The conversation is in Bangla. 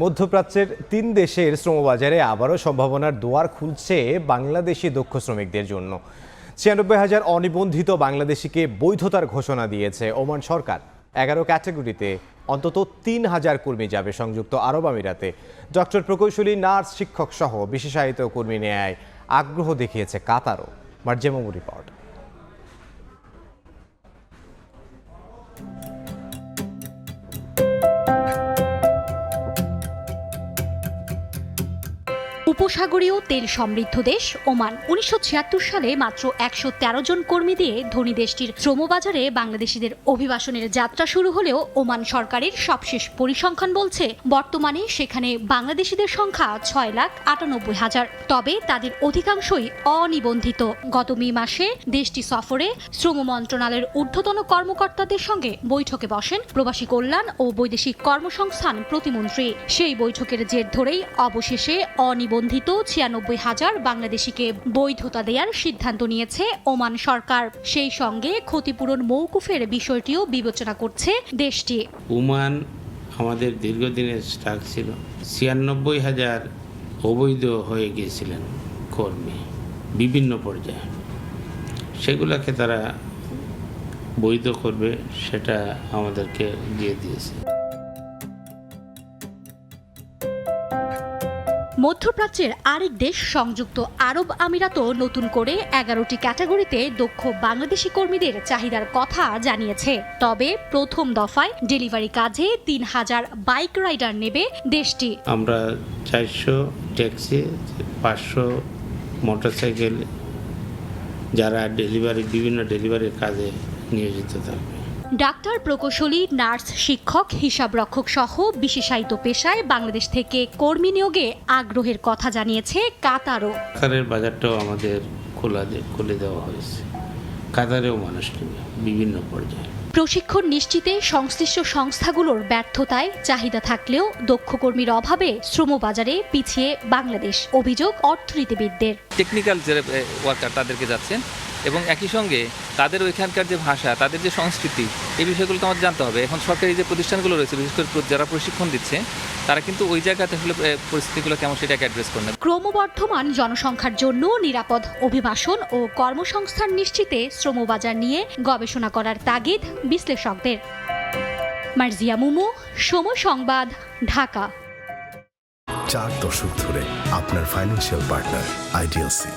মধ্যপ্রাচ্যের তিন দেশের শ্রমবাজারে আবারও সম্ভাবনার দুয়ার খুলছে বাংলাদেশি দক্ষ শ্রমিকদের জন্য। ছিয়ানব্বই হাজার অনিবন্ধিত বাংলাদেশিকে বৈধতার ঘোষণা দিয়েছে ওমান সরকার। এগারো ক্যাটাগরিতে অন্তত তিন হাজার কর্মী যাবে সংযুক্ত আরব আমিরাতে। ডক্টর প্রকৌশলী, নার্স, শিক্ষক সহ বিশেষায়িত কর্মী নেয় আগ্রহ দেখিয়েছে কাতারও। মার্জেমু রিপোর্ট। উপসাগরীয় তেল সমৃদ্ধ দেশ ওমান। উনিশশো ছিয়াত্তর সালে মাত্র একশো তেরো জন কর্মী দিয়ে ধনী দেশটির শ্রমবাজারে বাংলাদেশিদের অভিবাসনের যাত্রা শুরু হলেও ওমান সরকারের সবশেষ পরিসংখ্যান বলছে, বর্তমানে সেখানে বাংলাদেশিদের সংখ্যা ছয় লাখ আটানব্বই হাজার। তবে তাদের অধিকাংশই অনিবন্ধিত। গত মে মাসে দেশটি সফরে শ্রম মন্ত্রণালয়ের ঊর্ধ্বতন কর্মকর্তাদের সঙ্গে বৈঠকে বসেন প্রবাসী কল্যাণ ও বৈদেশিক কর্মসংস্থান প্রতিমন্ত্রী। সেই বৈঠকের জের ধরেই অবশেষে অনিবন্ধিত ছিয়ানব্বই হাজার বাংলাদেশিকে বৈধতা দেওয়ার সিদ্ধান্ত নিয়েছে ওমান সরকার। সেই সঙ্গে ক্ষতিপূরণ মৌকুফের বিষয়টিও বিবেচনা করছে দেশটি। ওমান আমাদের দীর্ঘদিনের স্টাক ছিল। ছিয়ানব্বই হাজার অবৈধ হয়ে গিয়েছিলেন কর্মী বিভিন্ন পর্যায়ে। সেগুলোকে তারা বৈধ করবে, সেটা আমাদেরকে দিয়ে দিয়েছে। মধ্যপ্রাচ্যের আরেক দেশ সংযুক্ত আরব আমিরাতও নতুন করে এগারোটি ক্যাটাগরিতে দক্ষ বাংলাদেশি কর্মীদের চাহিদার কথা জানিয়েছে। তবে প্রথম দফায় ডেলিভারি কাজে তিন হাজার বাইক রাইডার নেবে দেশটি। আমরা চারশো ট্যাক্সি, পাঁচশো মোটরসাইকেল যারা ডেলিভারি, বিভিন্ন ডেলিভারির কাজে নিয়োজিত থাকবে। ডাক্তার প্রকৌশলী নার্স শিক্ষক হিসাবরক্ষক সহ বিশেষায়িত পেশায় বাংলাদেশ থেকে কর্মী নিয়োগে আগ্রহের কথা জানিয়েছে কাতারও। কাতারের বাজারটাও আমাদের খোলা খুলে দেওয়া হয়েছে। কাতারেও মানুষ বিভিন্ন পর্যায়ে। প্রশিক্ষণ নিশ্চিতে সংশ্লিষ্ট সংস্থাগুলোর ব্যর্থতায় চাহিদা থাকলেও দক্ষ কর্মীর অভাবে শ্রমবাজারে পিছিয়ে বাংলাদেশ। অভিযোগ অর্থনীতিবিদদের। টেকনিক্যাল যে ওয়ার্কার তাদেরকে যাচ্ছেন এবং একই সঙ্গে তাদের ওইখানকার যে ভাষা তাদের যে সংস্কৃতি এই বিষয়গুলো তো আমাদের জানতে হবে। এখন সরকারি যে প্রতিষ্ঠানগুলো রয়েছে বিশেষ করে যারা প্রশিক্ষণ দিচ্ছে তারা কিন্তু ওই জায়গাতে আসলে পরিস্থিতিগুলো কেমন সেটাকে অ্যাড্রেস করে না ক্রমবর্ধমান জনসংখ্যার জন্য নিরাপদ অভিবাসন ও কর্মসংস্থান নিশ্চিতে শ্রমবাজার নিয়ে গবেষণা করার তাগিদ বিশ্লেষকদের। মার্জিয়া মুমু সময় সংবাদ ঢাকা। চার দশক ধরে আপনার ফাইন্যান্সিয়াল পার্টনার আইডিএলসি